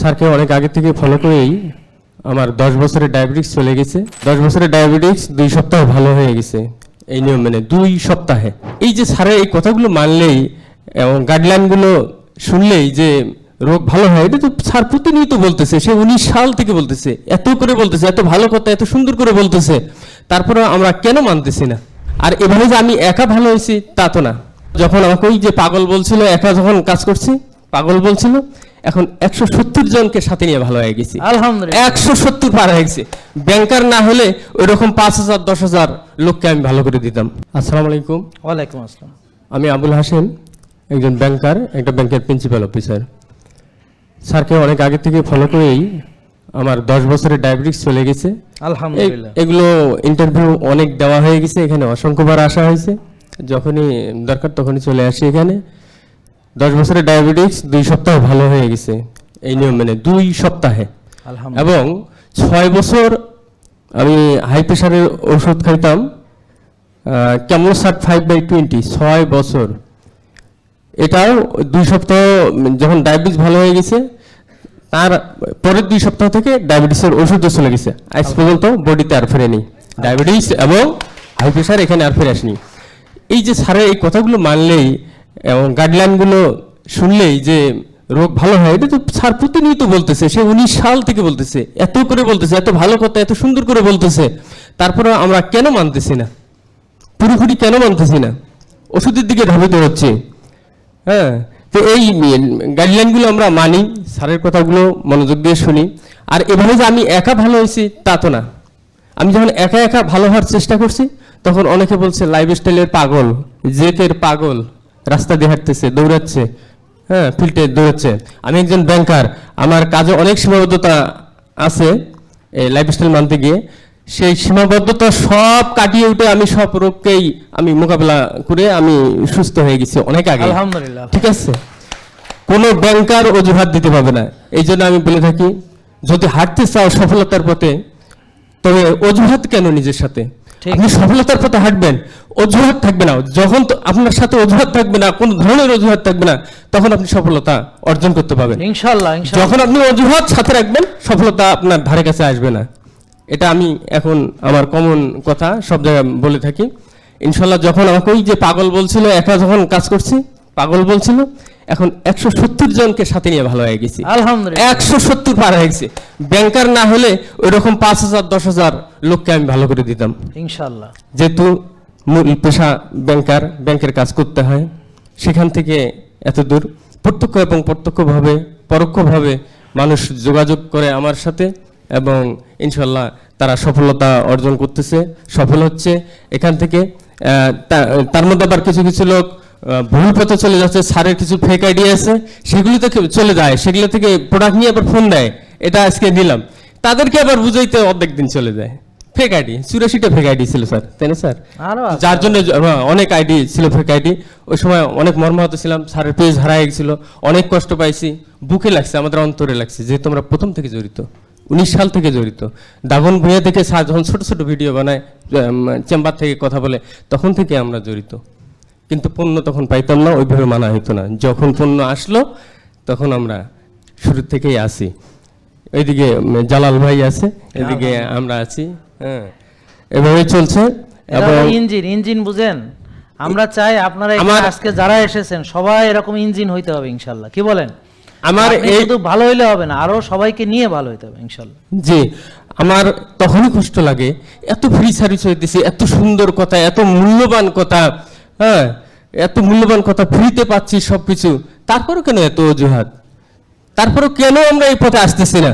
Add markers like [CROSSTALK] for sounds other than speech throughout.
স্যারকে অনেক আগে থেকে ফলো করেই আমার দশ বছরের ডায়াবেটিক্স চলে গেছে। দশ বছরের ডায়াবেটিক্স দুই সপ্তাহ ভালো হয়ে গেছে। এই নিয়ম মেনে দুই সপ্তাহে। এই যে স্যারের এই কথাগুলো মানলেই এবং গাইডলাইনগুলো শুনলেই যে রোগ ভালো হয়, এটা তো স্যার প্রতিনিয়ত বলতেছে। সে উনিশ সাল থেকে বলতেছে। এত করে বলতেছে, এত ভালো কথা, এত সুন্দর করে বলতেছে। তারপরে আমরা কেন মানতেছি না? আর এভাবে যে আমি একা ভালো হয়েছি, তা তো না। যখন আমাকে ওই যে পাগল বলছিল, একা যখন কাজ করছি, পাগল বলছিল এখন একশো সত্তর জনকে সাথে নিয়ে ভালো হয়ে গেছি। আলহামদুলিল্লাহ। একশো সত্তর পার হয়ে গেছে। ব্যাংকার না হলে ওই রকম পাঁচ হাজার দশ হাজার লোককে আমি ভালো করে দিতাম। আসসালামু আলাইকুম। ওয়ালাইকুম আসসালাম। আমি আবুল হাসেম একজন ব্যাংকার একটা ব্যাংকের প্রিন্সিপাল অফিসার। স্যারকে অনেক আগে থেকে ফলো করেই আমার দশ বছরের ডায়াবেটিক্স চলে গেছে। আলহামদুলিল্লাহ। এগুলো ইন্টারভিউ অনেক দেওয়া হয়ে গেছে এখানে অসংখ্যবার আসা হয়েছে। যখনই দরকার তখনই চলে আসি এখানে। দশ বছরের ডায়াবেটিস দুই সপ্তাহ ভালো হয়ে গেছে। এই নিয়ম মেনে দুই সপ্তাহে। এবং ছয় বছর আমি হাই প্রেশারের ওষুধ খাইতাম কেমন সার্ট ফাইভ বাই টোয়েন্টি ছয় বছর। এটাও দুই সপ্তাহ যখন ডায়াবেটিস ভালো হয়ে গেছে তার পরের দুই সপ্তাহ থেকে ডায়াবেটিসের ওষুধও চলে গেছে। আজ পর্যন্ত বডিতে আর ফেরেনি। ডায়াবেটিস এবং হাই প্রেশার এখানে আর ফিরে আসেনি। এই যে স্যারের এই কথাগুলো মানলেই এবং গাইডলাইনগুলো শুনলেই যে রোগ ভালো হয়, এটা তো স্যার প্রতিনিয়ত বলতেছে, সে উনিশ সাল থেকে বলতেছে, এত করে বলতেছে, এত ভালো কথা, এত সুন্দর করে বলতেছে তারপরে আমরা কেন মানতেছি না? পুরোপুরি কেন মানতেছি না? ওষুধের দিকে ধাবিত হচ্ছে। হ্যাঁ তো এই গাইডলাইনগুলো আমরা মানি, স্যারের কথাগুলো মনোযোগ দিয়ে শুনি। আর এভাবে যে আমি একা ভালো হয়েছি, তা তো না। আমি যখন একা একা ভালো হওয়ার চেষ্টা করছি, তখন অনেকে বলছে লাইফ স্টাইলের পাগল জেকের পাগল। রাস্তা দিয়ে হাঁটতেছে দৌড়াচ্ছে হ্যাঁ ফিল্ডে দৌড়াচ্ছে। আমি একজন ব্যাংকার আমার কাজে অনেক সীমাবদ্ধতা আছে এই লাইফস্টাইল মানতে গিয়ে। সেই সীমাবদ্ধতা সব কাটিয়ে উঠে আমি সব রোগকেই আমি মোকাবেলা করে আমি সুস্থ হয়ে গেছি অনেক আগে। আলহামদুলিল্লাহ। ঠিক আছে? কোনো ব্যাংকার অজুহাত দিতে পারবে না। এই জন্য আমি বলে থাকি যদি হাঁটতে চাও সফলতার পথে তবে অজুহাত কেন নিজের সাথে। আপনি সফলতার পথে হাঁটবেন অজুহাত থাকবে না। যখন তো আপনার সাথে অজুহাত থাকবে না কোনো ধরনের অজুহাত থাকবে না তখন আপনি সফলতা অর্জন করতে পারবেন। ইনশাআল্লাহ যখন আপনি অজুহাত সাথে রাখবেন সফলতা আপনার ধারে কাছে আসবে না। এটা আমি এখন আমার কমন কথা সব জায়গায় বলে থাকি। ইনশাল্লাহ যখন আমাকে ওই যে পাগল বলছিল একা যখন কাজ করছি পাগল বলছিল এখন একশো সত্তর জনকে সাথে নিয়ে ভালো হয়ে গেছি। আলহামদুলিল্লাহ। একশো সত্তর পার হয়ে গেছে। ব্যাংকার না হলে ওই রকম পাঁচ হাজার দশ হাজার লোককে আমি ভালো করে দিতাম। ইনশাল্লাহ যেহেতু মূল পেশা ব্যাংকার ব্যাংকের কাজ করতে হয় সেখান থেকে এত দূর। প্রত্যক্ষ এবং প্রত্যক্ষভাবে পরোক্ষভাবে মানুষ যোগাযোগ করে আমার সাথে এবং ইনশাল্লাহ তারা সফলতা অর্জন করতেছে। সফল হচ্ছে। এখান থেকে তার মধ্যে আবার কিছু কিছু লোক ভুল পথে চলে যাচ্ছে স্যারের কিছু ফেক আইডিয়া আছে সেগুলি থেকে চলে যায় সেগুলো থেকে প্রোডাক্ট নিয়ে আবার ফোন দেয় এটা আজকে নিলাম তাদেরকে আবার বুঝাইতে অর্ধেক দিন চলে যায়। ফেক আইডি চুরাশিটা ফেক আইডি ছিল স্যার তাই না স্যার? যার জন্য হ্যাঁ, অনেক আইডি ছিল ফেক আইডি ওই সময় অনেক মর্মাহত ছিলাম স্যারের পেজ হারাই গেছিল। অনেক কষ্ট পাইছি বুকে লাগছে আমাদের অন্তরে লাগছে যেহেতু আমরা প্রথম থেকে জড়িত উনিশ সাল থেকে জড়িত। দাগন ভূঁইয়া থেকে স্যার যখন ছোট ছোট ভিডিও বানায় চেম্বার থেকে কথা বলে তখন থেকে আমরা জড়িত। কিন্তু পণ্য তখন পাইতাম না ওইভাবে মানা হতো না। যখন পণ্য আসলো তখন আমরা শুরু থেকেই আসি এইদিকে জালাল ভাই আছে এদিকে আমরা আছি হ্যাঁ। এভাবেই চলছে ইঞ্জিন ইঞ্জিন বুঝেন? আমরা চাই আপনারা আজকে যারা এসেছেন সবাই এরকম ইঞ্জিন হইতে হবে ইনশাল্লাহ কি বলেন? আমার এই তো ভালো হইলে হবে না আরও সবাইকে নিয়ে ভালো হইতে হবে ইনশাল্লাহ জি আমার তখনই কষ্ট লাগে এত ফ্রি সার্ভিস হইতেছে এত সুন্দর কথা এত মূল্যবান কথা হ্যাঁ এত মূল্যবান কথা ফ্রিতে পাচ্ছি সব কিছু তারপরেও কেন এত অজুহাত? তারপরেও কেন আমরা এই পথে আসতেছি না?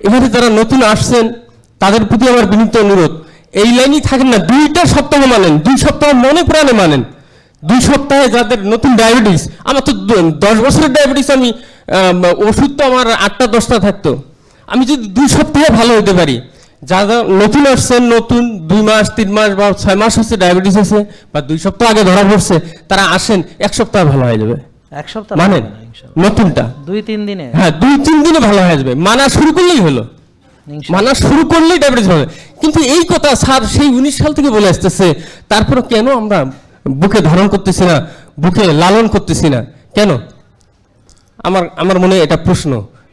এখানে যারা নতুন আসছেন, তাদের প্রতি আমার বিনীত অনুরোধ, এই লাইনই থাকেন না, দুইটা সপ্তাহ মানেন, দুই সপ্তাহ মনে প্রাণে মানেন। দুই সপ্তাহে যাদের নতুন ডায়াবেটিস, আমার তো দশ বছরের ডায়াবেটিস আমি ওষুধ তো আমার আটটা, দশটা থাকতো। আমি যদি দুই সপ্তাহে ভালো হতে পারি যারা নতুন আসছেন নতুন দুই মাস তিন মাস বা ছয় মাস হচ্ছে ডায়াবেটিস আছে বা দুই সপ্তাহ আগে ধরা পড়ছে তারা আসেন এক সপ্তাহ ভালো হয়ে যাবে। এক সপ্তাহ মানেন লাগবে না, ইনশাআল্লাহ। নতুনটা। দুই তিন দিনে? হ্যাঁ দুই তিন দিনে ভালো হয়ে যাবে। মানা শুরু করলেই হলো। মানা শুরু করলেই ডায়াবেটিস হবে। কিন্তু এই কথা স্যার সেই উনিশ সাল থেকে বলে আসতেছে তারপর কেন আমরা বুকে ধারণ করতেছি না বুকে লালন করতেছি না? কেন? আমার আমার মনে এটা প্রশ্ন।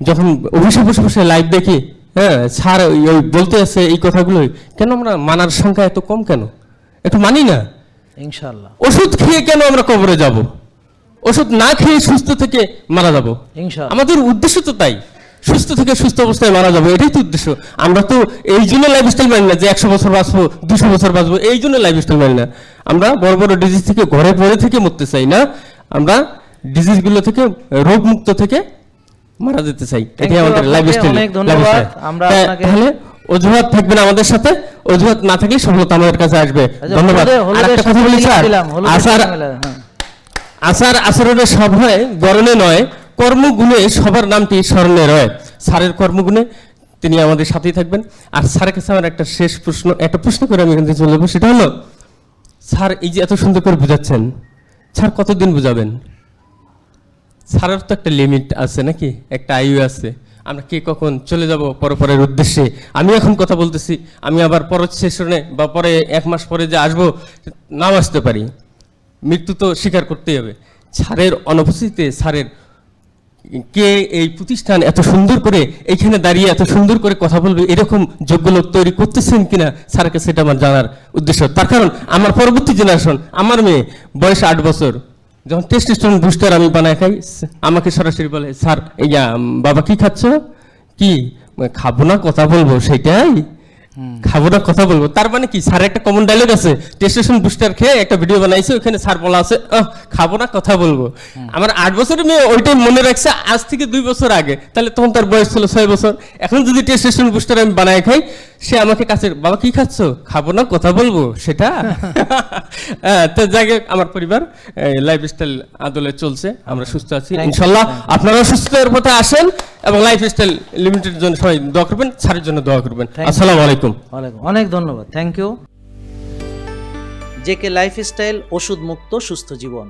যখন অফিসে বসে বসে লাইভ দেখি হ্যাঁ স্যার ওই বলতে আছে এই কথাগুলোই। কেন আমরা মানার সংখ্যা এত কম কেন? একটু মানি না। ইনশাল্লাহ ওষুধ খেয়ে কেন আমরা কবরে যাব? ওষুধ না খেয়ে সুস্থ থেকে মারা যাব? আমাদের উদ্দেশ্য তো তাই। সুস্থ থেকে সুস্থ অবস্থায় মারা যাব এটাই তো উদ্দেশ্য। আমরা তো এই জন্য লাইফস্টাইল মানি না যে একশো বছর বাঁচবো দুশো বছর বাঁচবো এই জন্য লাইফস্টাইল মানি না। আমরা বড় বড় ডিজিজ থেকে ঘরে পড়ে থেকে মরতে চাই না। আমরা ডিজিজগুলো থেকে রোগ মুক্ত থেকে মারা যেতে চাই। এটাই আমাদের আপনাকে লাইফস্টাইল অনেক ধন্যবাদ। আমরা আপনাকে- তাহলে অজুহাত থাকবে না আমাদের সাথে। অজুহাত না থাকলে সফলতা আমাদের কাছে আসবে। আচ্ছা, ধন্যবাদ। আরেকটা কথা বলি স্যার। আসার হ্যাঁ। আচার আচরণের সব হয় গরণে নয় কর্মগুণে সবার নামটি স্মরণে রয়। স্যারের কর্মগুণে তিনি আমাদের সাথেই থাকবেন। আর স্যারের কাছে আমার একটা শেষ প্রশ্ন একটা প্রশ্ন করে আমি এখান থেকে চলে যাব। সেটা হলো স্যার এই যে এত সুন্দর করে বুঝাচ্ছেন স্যার কতদিন বুঝাবেন? স্যারের তো একটা লিমিট আছে নাকি? একটা আয়ু আছে। আমরা কে কখন চলে যাব পরপরের উদ্দেশ্যে? আমি এখন কথা বলতেছি, আমি আবার পরের সেশনে বা পরে এক মাস পরে যে আসব, নাও আসতে পারি। মৃত্যু তো স্বীকার করতেই হবে। স্যারের অনুপস্থিতিতে স্যারের কে এই প্রতিষ্ঠান এত সুন্দর করে, এইখানে দাঁড়িয়ে এত সুন্দর করে কথা বলবে, এরকম যোগ্য লোক তৈরি করতেছেন কিনা, স্যারকে সেটা আমার জানার উদ্দেশ্য। তার কারণ, আমার পরবর্তী জেনারেশন আমার মেয়ে, বয়স আট বছর। যখন টেস্ট স্টুডেন্ট বুস্টার আমি বানায় খাই আমাকে সরাসরি বলে, স্যার, এই বাবা কি খাচ্ছ? কি? খাব না, কথা বলব, সেটাই? খাব না কথা বলব। তার মানে কি? স্যার একটা কমন ডায়লগ আছে। টেস্টেশন বুস্টার খেয়ে একটা ভিডিও বানাইছে ওখানে স্যার বলা আছে খাব না কথা বলব। আমার আট বছরের মেয়ে ওইটাই মনে রাখছে আজ থেকে দুই বছর আগে। তাহলে তখন তার বয়স ছিল ছয় বছর। এখন যদি টেস্টেশন বুস্টার আমি বানাই খাই সে আমাকে কাছে বাবা কি খাচ্ছ? খাব না কথা বলব সেটা? [LAUGHS] হ্যাঁ, তো যাকে আমার পরিবার লাইফস্টাইল আদলে চলছে আমরা সুস্থ আছি. ইনশাল্লাহ আপনারা সুস্থতার পথে আসেন। এবং লাইফস্টাইল লিমিটেড জন্য সবাই দোয়া করবেন স্যারের জন্য দোয়া করবেন। আসসালামু আলাইকুম। ওয়ালাইকুম। অনেক ধন্যবাদ। থ্যাংক ইউ জেকে লাইফস্টাইল ওষুধ মুক্ত সুস্থ জীবন।